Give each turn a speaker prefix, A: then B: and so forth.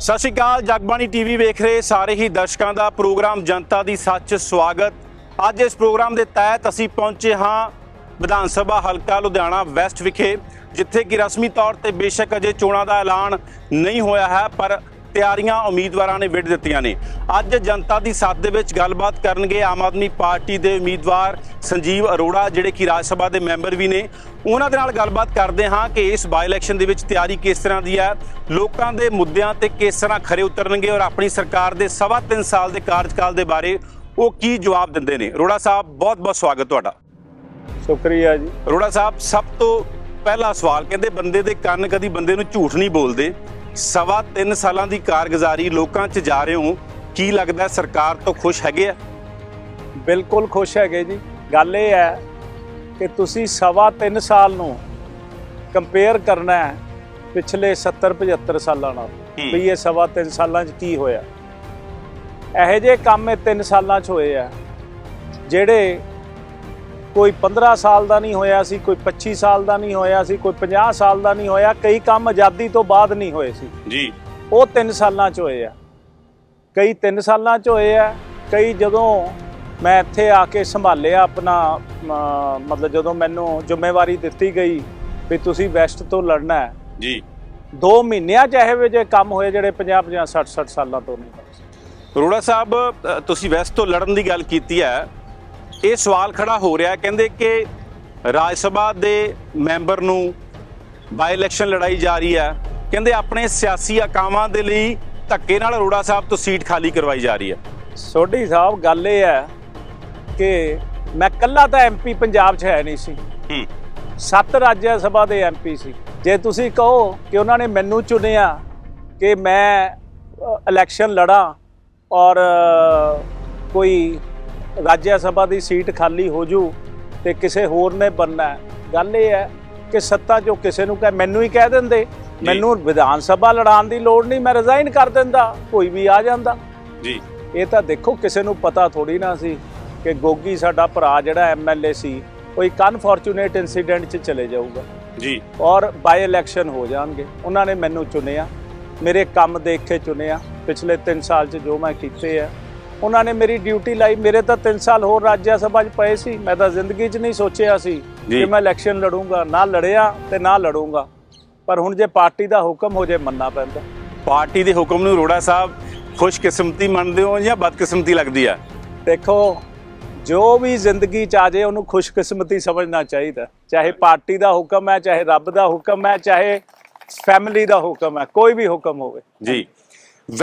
A: ਸਤਿ ਸ਼੍ਰੀ ਅਕਾਲ, ਜਗਬਾਣੀ ਟੀਵੀ ਵੇਖ ਰਹੇ ਸਾਰੇ ਹੀ ਦਰਸ਼ਕਾਂ ਦਾ ਪ੍ਰੋਗਰਾਮ ਜਨਤਾ ਦੀ ਸੱਚ ਸਵਾਗਤ। ਅੱਜ ਇਸ ਪ੍ਰੋਗਰਾਮ ਦੇ ਤਹਿਤ ਅਸੀਂ ਪਹੁੰਚੇ ਹਾਂ ਵਿਧਾਨ ਸਭਾ ਹਲਕਾ ਲੁਧਿਆਣਾ ਵੈਸਟ ਵਿਖੇ, ਜਿੱਥੇ ਕਿ ਰਸਮੀ ਤੌਰ ਤੇ ਬੇਸ਼ੱਕ ਅਜੇ ਚੋਣਾਂ ਦਾ ਐਲਾਨ ਨਹੀਂ ਹੋਇਆ ਹੈ, ਪਰ ਤਿਆਰੀਆਂ ਉਮੀਦਵਾਰਾਂ ਨੇ ਵਿੱਢ ਦਿੱਤੀਆਂ ਨੇ। ਅੱਜ ਜਨਤਾ ਦੀ ਸਾਥ ਦੇ ਵਿੱਚ ਗੱਲਬਾਤ ਕਰਨਗੇ ਆਮ ਆਦਮੀ ਪਾਰਟੀ ਦੇ ਉਮੀਦਵਾਰ ਸੰਜੀਵ ਅਰੋੜਾ ਜਿਹੜੇ ਕਿ ਰਾਜ ਸਭਾ ਦੇ ਮੈਂਬਰ ਵੀ ਨੇ। ਉਹਨਾਂ ਦੇ ਨਾਲ ਗੱਲਬਾਤ ਕਰਦੇ ਹਾਂ ਕਿ ਇਸ ਬਾਈ ਇਲੈਕਸ਼ਨ ਦੇ ਵਿੱਚ ਤਿਆਰੀ ਕਿਸ ਤਰ੍ਹਾਂ ਦੀ ਹੈ। ਲੋਕਾਂ ਦੇ ਮੁੱਦਿਆਂ ਤੇ ਕਿਸ ਤਰ੍ਹਾਂ ਖਰੇ ਉਤਰਨਗੇ ਔਰ ਆਪਣੀ ਸਰਕਾਰ ਦੇ ਸਵਾ ਤਿੰਨ ਸਾਲ ਦੇ ਕਾਰਜਕਾਲ ਦੇ ਬਾਰੇ ਉਹ ਕੀ ਜਵਾਬ ਦਿੰਦੇ ਨੇ। ਅਰੋੜਾ ਸਾਹਿਬ ਬਹੁਤ ਬਹੁਤ ਸਵਾਗਤ ਤੁਹਾਡਾ।
B: ਸ਼ੁਕਰੀਆ ਜੀ।
A: ਅਰੋੜਾ ਸਾਹਿਬ ਸਭ ਤੋਂ ਪਹਿਲਾ ਸਵਾਲ ਕਹਿੰਦੇ ਬੰਦੇ ਦੇ ਕੰਨ ਕਦੀ ਬੰਦੇ ਨੂੰ ਝੂਠ ਨਹੀਂ ਬੋਲਦੇ। ਸਵਾ ਤਿੰਨ ਸਾਲਾਂ ਦੀ ਕਾਰਗੁਜ਼ਾਰੀ ਲੋਕਾਂ 'ਚ ਜਾ ਰਹੇ ਹੋ ਕੀ ਲੱਗਦਾ ਸਰਕਾਰ ਤੋਂ ਖੁਸ਼ ਹੈਗੇ ਆ?
B: ਬਿਲਕੁਲ ਖੁਸ਼ ਹੈਗੇ ਜੀ। ਗੱਲ ਇਹ ਹੈ ਕਿ ਤੁਸੀਂ ਸਵਾ ਤਿੰਨ ਸਾਲ ਨੂੰ ਕੰਪੇਅਰ ਕਰਨਾ ਹੈ ਪਿਛਲੇ 70 75 ਸਾਲਾਂ ਨਾਲ। ਵੀ ਇਹ ਸਵਾ ਤਿੰਨ ਸਾਲਾਂ 'ਚ ਕੀ ਹੋਇਆ। ਇਹੋ ਜਿਹੇ ਕੰਮ ਇਹ ਤਿੰਨ ਸਾਲਾਂ 'ਚ ਹੋਏ ਆ ਜਿਹੜੇ ਕੋਈ 15 ਸਾਲ ਦਾ ਨਹੀਂ ਹੋਇਆ ਸੀ ਕੋਈ 25 ਸਾਲ ਦਾ ਨਹੀਂ ਹੋਇਆ ਸੀ ਕੋਈ 50 ਸਾਲ ਦਾ ਨਹੀਂ ਹੋਇਆ ਕਈ ਕੰਮ ਆਜ਼ਾਦੀ ਤੋਂ ਬਾਅਦ ਨਹੀਂ ਹੋਏ ਸੀ।
A: ਜੀ।
B: ਉਹ 3 ਸਾਲਾਂ 'ਚ ਹੋਏ ਆ। ਕਈ 3 ਸਾਲਾਂ 'ਚ ਹੋਏ ਆ ਕਈ ਜਦੋਂ ਮੈਂ ਇੱਥੇ ਆ ਕੇ ਸੰਭਾਲਿਆ ਆਪਣਾ ਮਤਲਬ ਜਦੋਂ ਮੈਨੂੰ ਜ਼ਿੰਮੇਵਾਰੀ ਦਿੱਤੀ ਗਈ ਵੀ ਤੁਸੀਂ ਵੈਸਟ ਤੋਂ ਲੜਨਾ ਹੈ।
A: ਜੀ।
B: 2 ਮਹੀਨਿਆਂ 'ਚ ਇਹੋ ਜਿਹੇ ਕੰਮ ਹੋਏ ਜਿਹੜੇ 50 50 60 60 ਸਾਲਾਂ ਤੋਂ ਨਹੀਂ।
A: ਅਰੋੜਾ ਸਾਹਿਬ ਤੁਸੀਂ ਵੈਸਟ ਤੋਂ ਲੜਨ ਦੀ ਗੱਲ ਕੀਤੀ ਹੈ। ਇਹ ਸਵਾਲ ਖੜਾ ਹੋ ਰਿਹਾ ਕਹਿੰਦੇ ਕਿ ਰਾਜ ਸਭਾ ਦੇ ਮੈਂਬਰ ਨੂੰ ਬਾਈ ਇਲੈਕਸ਼ਨ ਲੜਾਈ ਜਾ ਰਹੀ ਹੈ। ਕਹਿੰਦੇ ਆਪਣੇ ਸਿਆਸੀ ਅਕਾਵਾਂ ਦੇ ਲਈ ਧੱਕੇ ਨਾਲ ਅਰੋੜਾ ਸਾਹਿਬ ਤੋਂ ਸੀਟ ਖਾਲੀ ਕਰਵਾਈ ਜਾ ਰਹੀ ਹੈ।
B: ਸੋਢੀ ਸਾਹਿਬ ਗੱਲ ਇਹ ਹੈ ਕਿ ਮੈਂ ਕੱਲਾ ਤਾਂ ਐਮਪੀ ਪੰਜਾਬ 'ਚ ਹੈ ਨਹੀਂ ਸੀ। ਸੱਤ ਰਾਜ ਸਭਾ ਦੇ ਐਮਪੀ ਸੀ। ਜੇ ਤੁਸੀਂ ਕਹੋ ਕਿ ਉਹਨਾਂ ਨੇ ਮੈਨੂੰ ਚੁਣਿਆ ਕਿ ਮੈਂ ਇਲੈਕਸ਼ਨ ਲੜਾਂ ਔਰ ਕੋਈ ਰਾਜ ਸਭਾ ਦੀ ਸੀਟ ਖਾਲੀ ਹੋ ਜੂ ਤੇ ਕਿਸੇ ਹੋਰ ਨੇ ਬੰਨਾ। ਗੱਲ ਇਹ ਹੈ ਕਿ ਸੱਤਾ ਜੋ ਕਿਸੇ ਨੂੰ ਕਹੇ ਮੈਨੂੰ ਹੀ ਕਹਿ ਦਿੰਦੇ। ਮੈਨੂੰ ਵਿਧਾਨ ਸਭਾ ਲੜਾਉਣ ਦੀ ਲੋੜ ਨਹੀਂ ਮੈਂ ਰਿਜ਼ਾਈਨ ਕਰ ਦਿੰਦਾ ਕੋਈ ਵੀ ਆ ਜਾਂਦਾ।
A: ਜੀ।
B: ਇਹ ਤਾਂ ਦੇਖੋ ਕਿਸੇ ਨੂੰ ਪਤਾ ਥੋੜੀ ਨਾ ਸੀ ਕਿ ਗੋਗੀ ਸਾਡਾ ਭਰਾ ਜਿਹੜਾ ਐਮਐਲਏ ਸੀ ਉਹ ਇੱਕ ਅਨਫੋਰਚੂਨੇਟ ਇਨਸੀਡੈਂਟ 'ਚ ਚਲੇ ਜਾਊਗਾ।
A: ਜੀ।
B: ਔਰ ਬਾਈ ਇਲੈਕਸ਼ਨ ਹੋ ਜਾਣਗੇ। ਉਹਨਾਂ ਨੇ ਮੈਨੂੰ ਚੁਣਿਆ ਮੇਰੇ ਕੰਮ ਦੇਖ ਕੇ ਚੁਣਿਆ। ਪਿਛਲੇ 3 ਸਾਲ 'ਚ ਜੋ ਮੈਂ ਕੀਤੇ ਆ ਉਹਨਾਂ ਨੇ ਮੇਰੀ ਡਿਊਟੀ ਲਾਈ। ਮੇਰੇ ਤਾਂ 3 ਸਾਲ ਹੋਰ ਰਾਜ ਸਭਾ 'ਚ ਪਏ ਸੀ। ਮੈਂ ਤਾਂ ਜ਼ਿੰਦਗੀ 'ਚ ਨਹੀਂ ਸੋਚਿਆ ਸੀ
A: ਜੀ।
B: ਕਿ ਮੈਂ ਇਲੈਕਸ਼ਨ ਲੜੂੰਗਾ। ਨਾ ਲੜਿਆ ਤੇ ਨਾ ਲੜੂੰਗਾ। ਪਰ ਹੁਣ ਜੇ ਪਾਰਟੀ ਦਾ ਹੁਕਮ ਹੋ ਜੇ ਮੰਨਣਾ ਪੈਂਦਾ।
A: ਪਾਰਟੀ ਦੇ ਹੁਕਮ ਨੂੰ ਅਰੋੜਾ ਸਾਹਿਬ ਖੁਸ਼ਕਿਸਮਤੀ ਮੰਨਦੇ ਹੋ ਜਾਂ ਬਦਕਿਸਮਤੀ ਲੱਗਦੀ ਹੈ
B: ਦੇਖੋ ਜੋ ਵੀ ਜ਼ਿੰਦਗੀ ਚ ਆ ਜਾਏ ਉਹਨੂੰ ਖੁਸ਼ਕਿਸਮਤੀ ਸਮਝਣਾ ਚਾਹੀਦਾ। ਚਾਹੇ ਪਾਰਟੀ ਦਾ ਹੁਕਮ ਹੈ ਚਾਹੇ ਰੱਬ ਦਾ ਹੁਕਮ ਹੈ ਚਾਹੇ ਫੈਮਿਲੀ ਦਾ ਹੁਕਮ ਹੈ ਕੋਈ ਵੀ ਹੁਕਮ ਹੋਵੇ।
A: ਜੀ।